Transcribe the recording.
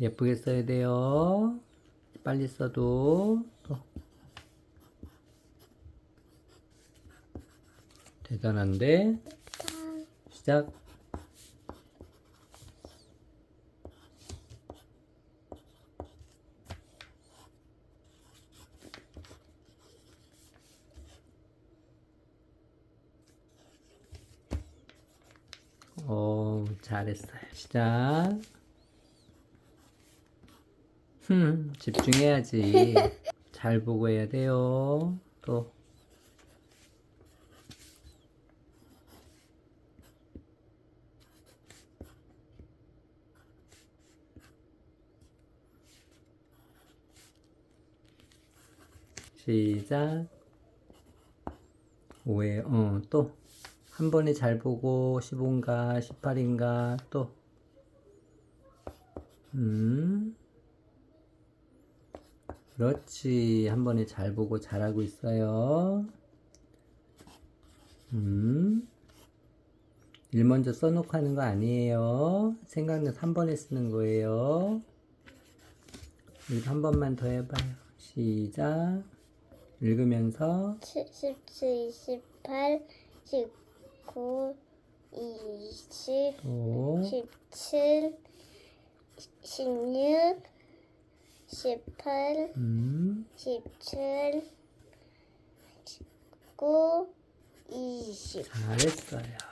예쁘게 써야 돼요. 빨리 써도 또 대단한데 시작. 오, 잘했어요. 시작. 흠, 집중해야지. 잘 보고 해야 돼요. 또. 시작. 5에, 어, 또. 한 번에 잘 보고 15인가 18인가 또. 음. 그렇지. 한 번에 잘 보고 잘하고 있어요. 음. 일 먼저 써놓고 하는 거 아니에요. 생각나서 한 번에 쓰는 거예요. 한 번만 더 해봐요. 시작. 읽으면서 17, 28, 19, 20, 또 17, 16, 18, 음. 17, 19, 20. 잘했어요.